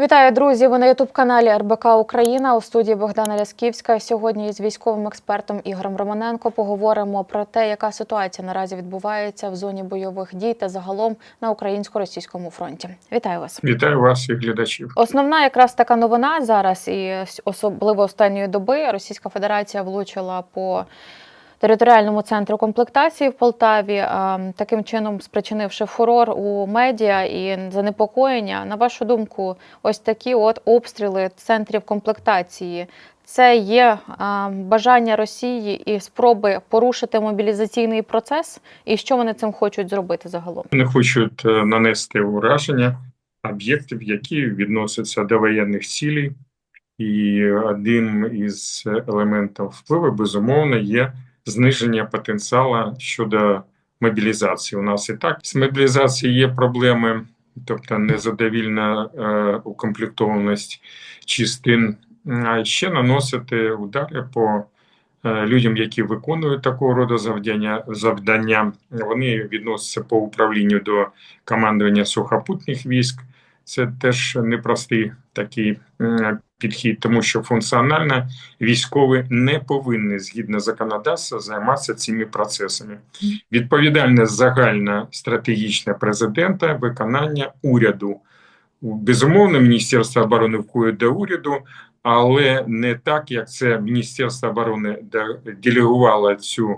Вітаю, друзі! Ви на ютуб-каналі РБК Україна у студії Богдана Лясківська. Сьогодні із військовим експертом Ігорем Романенко поговоримо про те, яка ситуація наразі відбувається в зоні бойових дій та загалом на українсько-російському фронті. Вітаю вас! Вітаю вас і глядачів. Основна якраз така новина зараз, і особливо останньої доби Російська Федерація влучила по територіальному центру комплектації в Полтаві, а, таким чином спричинивши фурор у медіа і занепокоєння. На вашу думку, ось такі от обстріли центрів комплектації. Це є а, бажання Росії і спроби порушити мобілізаційний процес, і що вони цим хочуть зробити загалом? Вони хочуть е, нанести ураження об'єктів, які відносяться до воєнних цілей, і один із елементів впливу безумовно є зниження потенціалу щодо мобілізації. У нас і так з мобілізацією є проблеми, тобто незадовільна е, укомплектованість частин, а ще наносити удари по е, людям, які виконують такого роду завдання. завдання. Вони відносяться по управлінню до командування сухопутних військ. Це теж непростий такий підхід, тому що функціонально військові не повинні згідно законодавства займатися цими процесами. Відповідальність загальна стратегічна президента, виконання уряду. Безумовно, Міністерство оборони входить до уряду, але не так, як це Міністерство оборони де- делегувало цю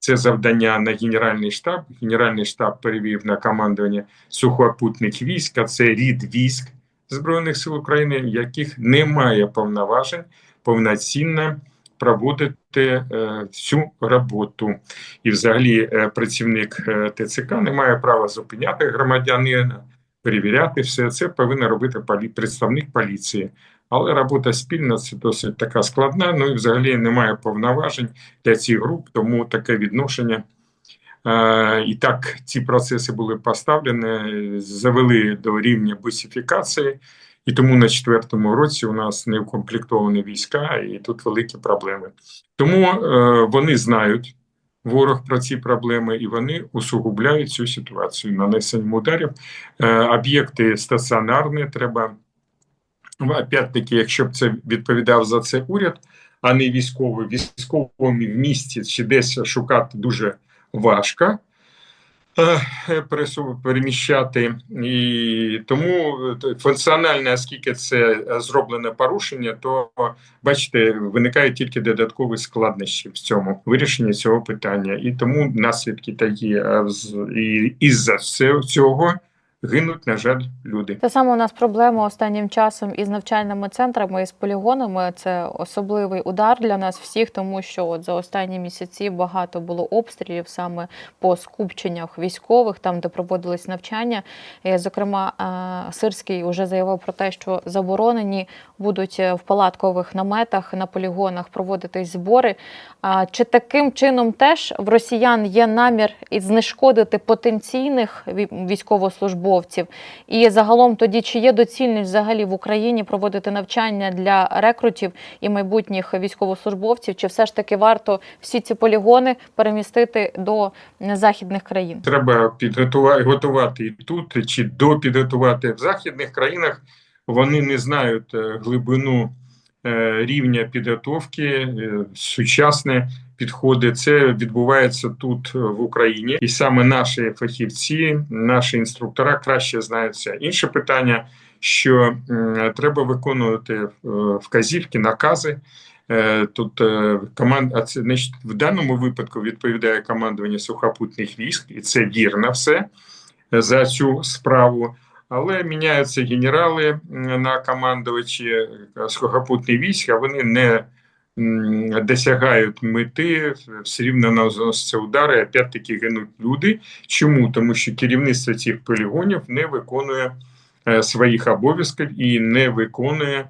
це завдання на Генеральний штаб. Генеральний штаб перевів на командування сухопутних військ, а це рід військ Збройних сил України, яких немає повноважень повноцінно проводити е, цю роботу. І, взагалі, е, працівник е, ТЦК не має права зупиняти громадянина, перевіряти все це повинен робити полі... представник поліції. Але робота спільна це досить така складна. Ну і взагалі немає повноважень для цих груп, тому таке відношення. Е, і так ці процеси були поставлені, завели до рівня бусифікації, і тому на четвертому році у нас не укомплектовані війська, і тут великі проблеми. Тому е, вони знають ворог про ці проблеми, і вони усугубляють цю ситуацію нанесенням ударів. Е, об'єкти стаціонарні треба. Ну, Опять-таки, якщо б це відповідав за це уряд, а не військовий, військовим в місті чи десь шукати дуже важко е, переміщати. І тому е, функціонально, оскільки це е, зроблене порушення, то бачите, виникають тільки додаткові складнощі в цьому вирішенні цього питання. І тому наслідки такі. З- І із-за цього гинуть, на жаль, люди. Те саме у нас проблема останнім часом із навчальними центрами і з полігонами. Це особливий удар для нас всіх, тому що от за останні місяці багато було обстрілів саме по скупченнях військових, там де проводились навчання. І, зокрема, е, Сирський вже заявив про те, що заборонені будуть е, в палаткових наметах на полігонах проводитись збори. Чи таким чином теж в росіян є намір і знешкодити потенційних ві- військовослужбовців? І загалом тоді чи є доцільність взагалі в Україні проводити навчання для рекрутів і майбутніх військовослужбовців? Чи все ж таки варто всі ці полігони перемістити до західних країн? треба підготувати готувати і тут, чи допідготувати в західних країнах. Вони не знають е, глибину е, рівня підготовки, е, сучасні підходи. Це відбувається тут е, в Україні, і саме наші фахівці, наші інструктора краще знають це. Інше питання, що треба виконувати е, вказівки, накази. Е, Тут команд, а це значить, в даному випадку відповідає командування сухопутних військ, і це вірно все за цю справу. Але міняються генерали на командувачі сухопутних військ, а вони не досягають мети, все рівно наносяться удари, опять-таки гинуть люди. Чому? Тому що керівництво цих полігонів не виконує е, своїх обов'язків і не виконує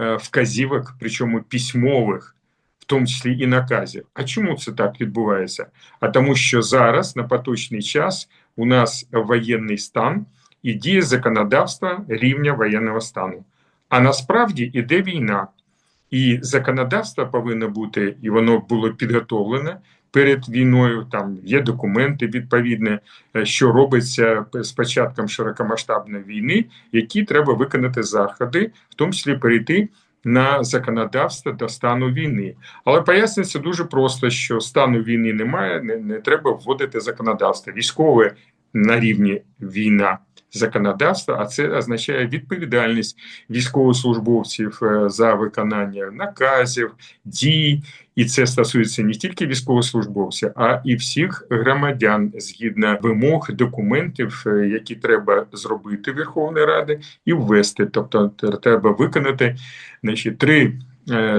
е, вказівок, причому письмових, в тому числі і наказів. А чому це так відбувається? А тому, що зараз на поточний час у нас воєнний стан і діє законодавство рівня воєнного стану. А насправді іде війна, і законодавство повинно бути, і воно було підготовлене перед війною. Там є документи відповідні, е, що робиться з початком широкомасштабної війни, які треба виконати заходи, в тому числі перейти на законодавство до стану війни. Але пояснюється дуже просто, що стану війни немає, не, не треба вводити законодавство. Військове на рівні війна законодавства, а це означає відповідальність військовослужбовців е, за виконання наказів, дій. І це стосується не тільки військовослужбовців, а і всіх громадян згідно вимог документів, е, які треба зробити Верховної Ради і ввести. Тобто треба виконати значить, три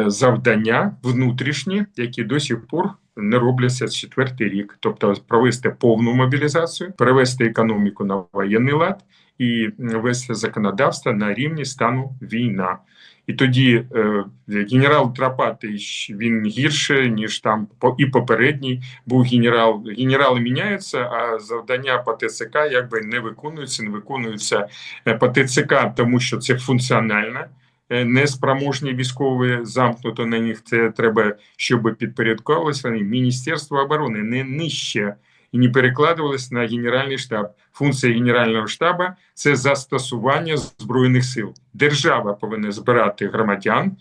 завдання внутрішні, які до сих пор не робляться четвертий рік. Тобто провести повну мобілізацію, перевести економіку на воєнний лад і ввести законодавство на рівні стану війна. І тоді е, генерал Тропатий він гірше, ніж там по і попередній був генерал. Генерали міняються, а завдання по ТЦК якби не виконуються, не виконуються е, по ТЦК, тому що це функціонально. Е, Неспроможні військові замкнуто на них. Це треба, щоб підпорядковувалися вони Міністерство оборони не нижче і не перекладувалися на Генеральний штаб. Функція Генерального штабу це застосування збройних сил. Держава повинна збирати громадян,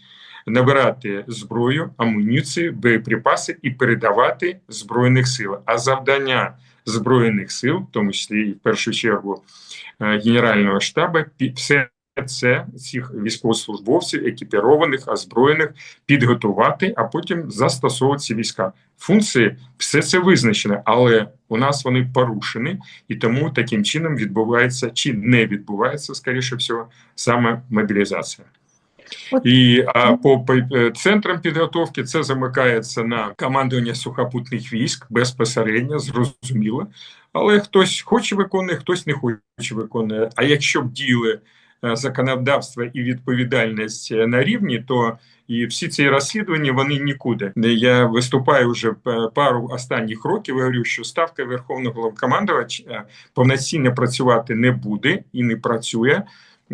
набирати зброю, амуніцію, боєприпаси і передавати збройних сил. А завдання збройних сил, в тому числі і в першу чергу е, Генерального штабу, все це цих військовослужбовців, екіпірованих, озброєних, підготувати, а потім застосовувати ці війська. Функції все це визначено, але у нас вони порушені, і тому таким чином відбувається чи не відбувається, скоріше всього, саме мобілізація. І а по, по е, центрам підготовки це замикається на командування сухопутних військ безпосередньо, зрозуміло. Але хтось хоче виконує, хтось не хоче виконує. А якщо б діяли законодавство і відповідальність е, на рівні, то і всі ці розслідування вони нікуди. Я виступаю вже е, пару останніх років. Говорю, що ставка верховного головнокомандувача повноцінно працювати не буде і не працює.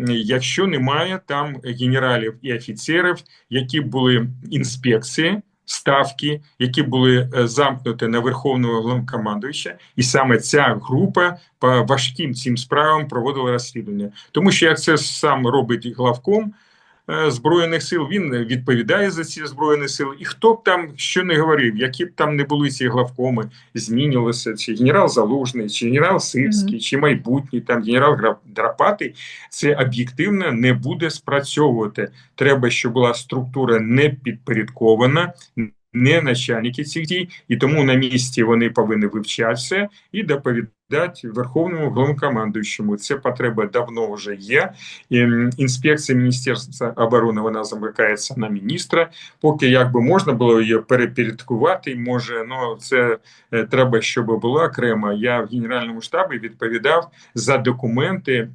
Якщо немає там генералів і офіцерів, які були інспекції, ставки, які були е, замкнуті на верховного головнокомандуюча, і саме ця група по важким цим справам проводила розслідування. Тому що як це сам робить главком збройних сил, він відповідає за ці збройні сили. І хто б там що не говорив, які б там не були ці главкоми, змінювалося чи генерал Залужний, чи генерал Сирський, чи майбутній там генерал Драпатий, це об'єктивно не буде спрацьовувати. Треба, щоб була структура не підпорядкована, не начальники цих дій, і тому на місці вони повинні вивчатися і доповідати верховному головнокомандуючому. Це потреба давно вже є. Інспекція Міністерства оборони вона замикається на міністра. Поки якби можна було її перепорядкувати, може, ну це е, треба, щоб була окремо. Я в генеральному штабі відповідав за документи е,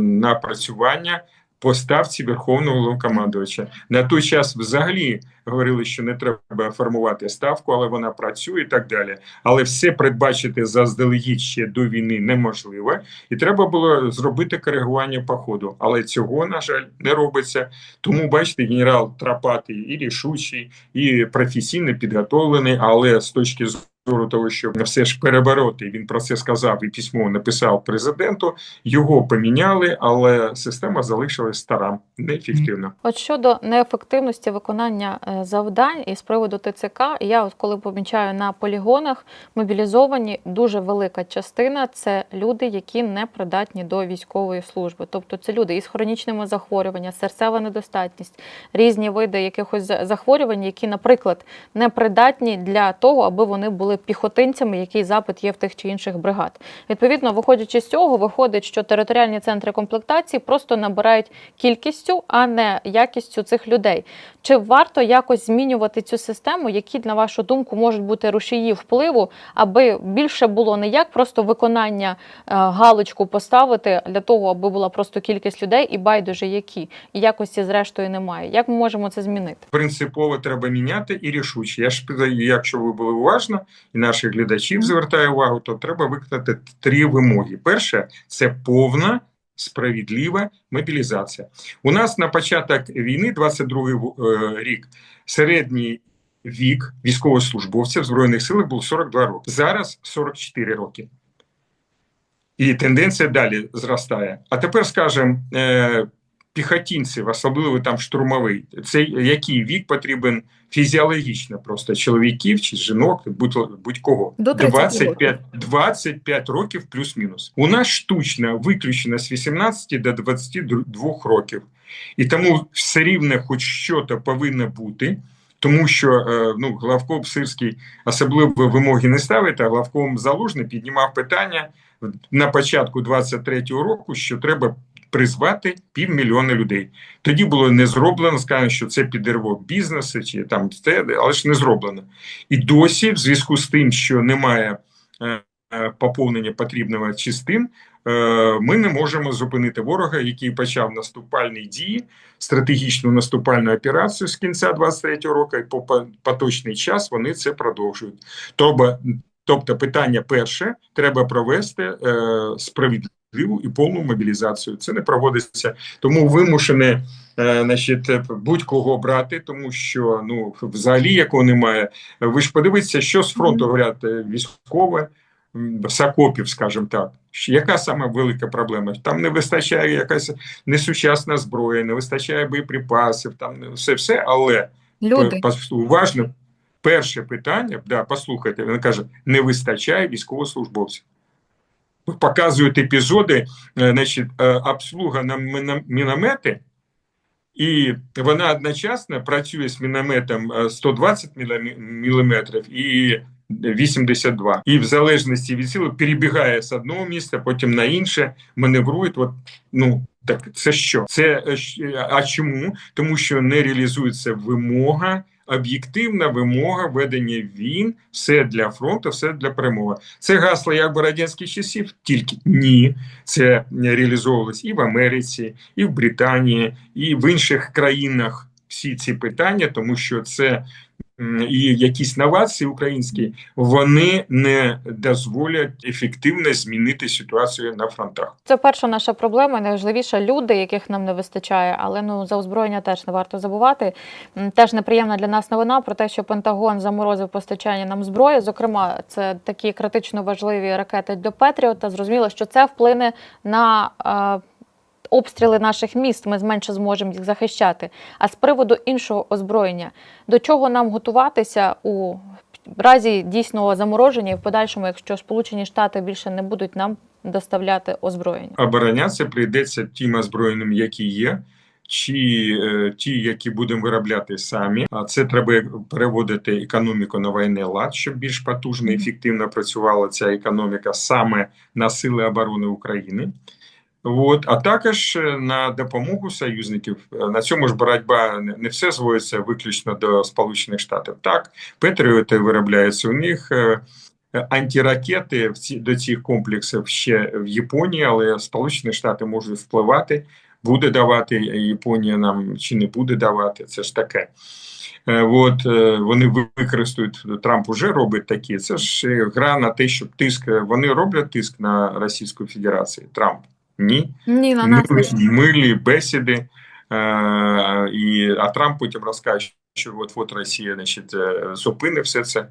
напрацювання по ставці верховного головнокомандувача. На той час взагалі говорили, що не треба формувати ставку, але вона працює і так далі. Але все передбачити заздалегідь ще до війни неможливо, і треба було зробити коригування по ходу. Але цього, на жаль, не робиться. Тому бачите, генерал Трапатий і рішучий, і професійно підготовлений, але з точки зору того, що все ж перебороти, він про це сказав і письмо написав президенту. Його поміняли, але система залишилась стара, неефективна. От щодо неефективності виконання е, завдань і з приводу ТЦК, я от коли помічаю на полігонах мобілізовані дуже велика частина це люди, які не придатні до військової служби. Тобто це люди із хронічними захворюваннями, серцева недостатність, різні види якихось захворювань, які, наприклад, не придатні для того, аби вони були піхотинцями, який запит є в тих чи інших бригад. Відповідно, виходячи з цього, виходить, що територіальні центри комплектації просто набирають кількістю, а не якістю цих людей. Чи варто якось змінювати цю систему, які, на вашу думку, можуть бути рушії впливу, аби більше було не як просто виконання е, галочку поставити для того, аби була просто кількість людей і байдуже які, і якості зрештою немає. Як ми можемо це змінити? Принципово треба міняти і рішуче. Я ж якщо ви були уважно, і наших глядачів звертаю увагу, то треба виконати три вимоги. Перше це повна. Справедлива мобілізація. У нас на початок війни, 22 рік, середній вік військовослужбовців в Збройних силах був 42 роки. Зараз 44 роки. І тенденція далі зростає. А тепер скажемо, е, піхотінців, особливо там штурмовий, це який вік потрібен фізіологічно просто чоловіків чи жінок, будь- будь-кого. До 25, 25 років плюс-мінус. У нас штучно виключено з 18 до 22 років. І тому все рівно хоч що повинно бути. Тому що е, ну, главком Сирський особливо вимоги не ставить, а главком Залужний піднімав питання на початку 23-го року, що треба призвати півмільйона людей. Тоді було не зроблено, сказано, що це підірвок бізнесу, чи там те, але ж не зроблено. І досі, в зв'язку з тим, що немає е, е, поповнення потрібного частин, е, ми не можемо зупинити ворога, який почав наступальні дії, стратегічну наступальну операцію з кінця 23-го року, і по по- поточний час вони це продовжують. Тобто, тобто питання перше, треба провести е, справедливу і повну мобілізацію. Це не проводиться, тому вимушене е, значить, будь-кого брати, тому що ну взагалі якого немає. Ви ж подивіться, що з фронту говорять е, військове. окопів, скажімо так, яка саме велика проблема? Там не вистачає якась несучасна зброя, не вистачає боєприпасів, там все, все, але Люди. Уважно. Перше питання, да, послухайте, він каже, не вистачає військовослужбовців. Показують епізоди, е, значить, е, обслуга на міно- міномети, і вона одночасно працює з мінометом е, 120 мм і 82. І в залежності від сили перебігає з одного місця, потім на інше, маневрує. От, ну, так це що? Це е, а чому? Тому що не реалізується вимога, об'єктивна вимога ведення війн, все для фронту, все для перемоги. Це гасло якби радянських часів, тільки ні. Це реалізовувалось і в Америці, і в Британії, і в інших країнах. Всі ці питання, тому що це і якісь новації українські, вони не дозволять ефективно змінити ситуацію на фронтах. Це перша наша проблема, найважливіша люди, яких нам не вистачає. Але ну за озброєння теж не варто забувати. Теж неприємна для нас новина про те, що Пентагон заморозив постачання нам зброї. Зокрема, це такі критично важливі ракети до Петріота. Зрозуміло, що це вплине на. Обстріли наших міст ми менше зможемо їх захищати. А з приводу іншого озброєння, до чого нам готуватися у разі дійсного замороження і в подальшому, якщо Сполучені Штати більше не будуть нам доставляти озброєння? Оборонятися прийдеться тим озброєним, які є, чи е, ті, які будемо виробляти самі. А це треба переводити економіку на воєнний лад, щоб більш потужно і ефективно працювала ця економіка саме на сили оборони України. От, а також е, на допомогу союзників. Е, На цьому ж боротьба не все зводиться виключно до Сполучених Штатів. Так, Петріоти виробляються у них. е, Антиракети до цих комплексів ще в Японії, але Сполучені Штати можуть впливати, буде давати Японія нам чи не буде давати. Це ж таке. От вони використають Трамп уже робить такі. Це ж гра на те, щоб тиск. Вони роблять тиск на Російську Федерацію. Трамп ні. Ні, на Милі, милі бесіди. Е, і, а Трамп потім розкаже, що от от Росія значить, зупини все це.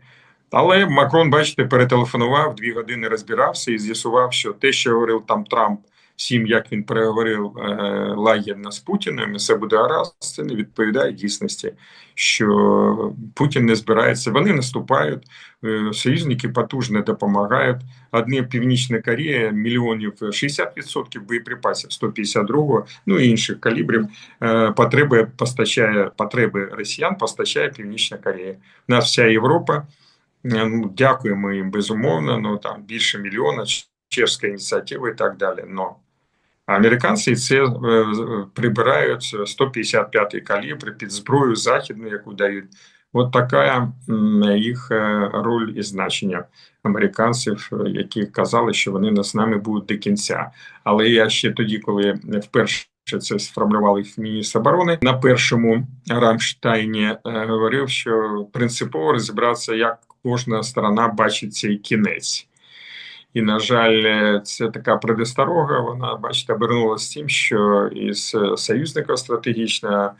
Але Макрон, бачите, перетелефонував, дві години розбирався і з'ясував, що те, що говорив там Трамп всім, як він переговорив е, лагідно з Путіним, все буде гаразд, це не відповідає дійсності, що Путін не збирається. Вони наступають, е, союзники потужно допомагають. Одні Північна Корея мільйонів 60% боєприпасів 152-го, ну і інших калібрів. е, Потреби постачає потреби росіян, постачає Північна Корея. У нас вся Європа. Ну, дякуємо їм безумовно. Ну там більше мільйона чешська ініціатива і так далі. Но американці це е, з- прибирають 155-й калібр під зброю західну, яку дають. От така їх е, роль і значення американців, е, які казали, що вони з нами будуть до кінця. Але я ще тоді, коли вперше це сформулювали в міністр оборони на першому Рамштайні, е, говорив, що принципово розібратися, як кожна сторона бачить цей кінець. І, на жаль, це така предосторога. Вона, бачите, обернулася тим, що із союзника стратегічного е,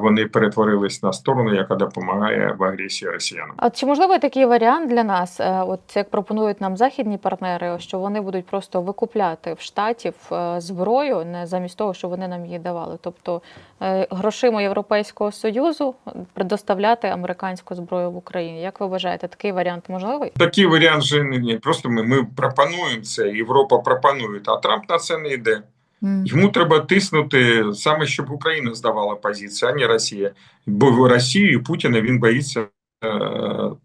вони перетворились на сторону, яка допомагає в агресії росіянам. А чи можливий такий варіант для нас, е, от як пропонують нам західні партнери, що вони будуть просто викупляти в штатів е, зброю, не замість того, що вони нам її давали? Тобто е, грошима Європейського союзу предоставляти американську зброю в Україні? Як ви вважаєте, такий варіант можливий? Такий варіант вже не. Просто ми, ми пропонуємо це, Європа пропонує, а Трамп на це не йде. Йому треба тиснути саме, щоб Україна здавала позицію, а не Росія. Бо в Росію Путіна він боїться е,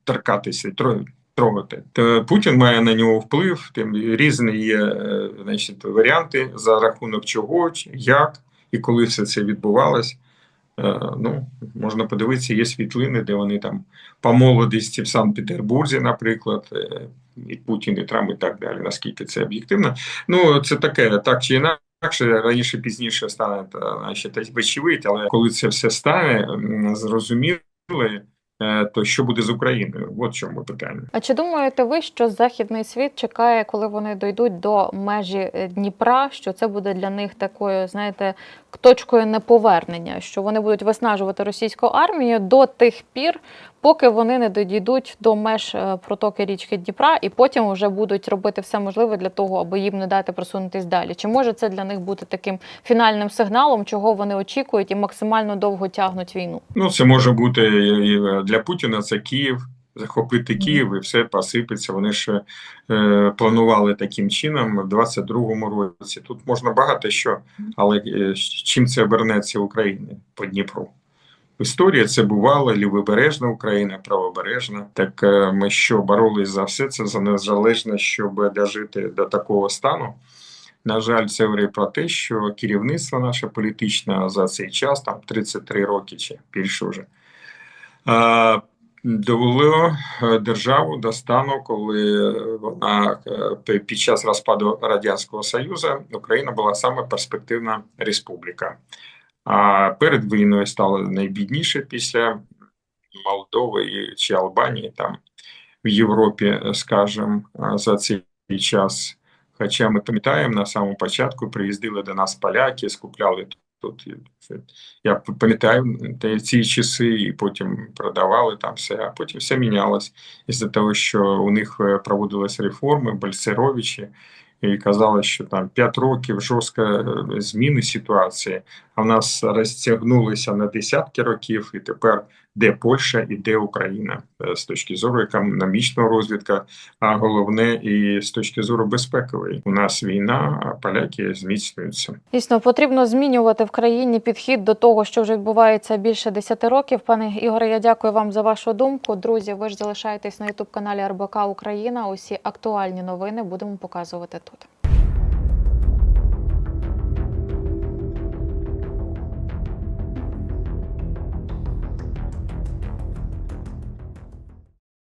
торкатися, трогати. Путін має на нього вплив. Тим різні є е, значить, варіанти за рахунок чого, як і коли все це відбувалось. Е, ну, можна подивитися, є світлини, де вони там по молодості в Санкт-Петербурзі, наприклад, е, і Путін, і Трамп, і так далі, наскільки це об'єктивно. Ну, це таке, так чи інакше. Інакше раніше пізніше стане та, значить, вочевидь, але коли це все стане м, зрозуміло, е, то що буде з Україною? От в чому питання. А чи думаєте ви, що західний світ чекає, коли вони дійдуть до межі е, Дніпра, що це буде для них такою, знаєте, точкою неповернення, що вони будуть виснажувати російську армію до тих пір, поки вони не дійдуть до меж е, протоки річки Дніпра, і потім вже будуть робити все можливе для того, аби їм не дати просунутись далі? Чи може це для них бути таким фінальним сигналом, чого вони очікують і максимально довго тягнуть війну? Ну, це може бути і для Путіна це Київ, захопити Київ і все посипеться. Вони ж е, планували таким чином в 22-му році. Тут можна багато що, але е, чим це обернеться Україні по Дніпру? Історія це бувала лівобережна Україна, правобережна. Так е, ми що боролись за все це за незалежність, щоб дожити до такого стану. На жаль, це говорить про те, що керівництво наше політичне за цей час, там 33 роки чи більше вже, е, довело е, державу до стану, коли вона під час розпаду Радянського Союзу Україна була саме перспективна республіка. А перед війною стало найбідніше після Молдови чи Албанії там в Європі, скажімо, за цей час. Хоча ми пам'ятаємо, на самому початку приїздили до нас поляки, скупляли тут. Я пам'ятаю ці часи, і потім продавали там все, а потім все мінялось із-за того, що у них е, проводились реформи, Бальцеровичі, і казали, що там 5 років жорстко е, зміни ситуації, а в нас розтягнулися на десятки років, і тепер де Польща і де Україна е, з точки зору економічного розвитку, а головне і з точки зору безпекової. У нас війна, а поляки зміцнюються. Дійсно, потрібно змінювати в країні підхід до того, що вже відбувається більше 10 років. Пане Ігоре, я дякую вам за вашу думку. Друзі, ви ж залишаєтесь на ютуб каналі РБК Україна. Усі актуальні новини будемо показувати тут.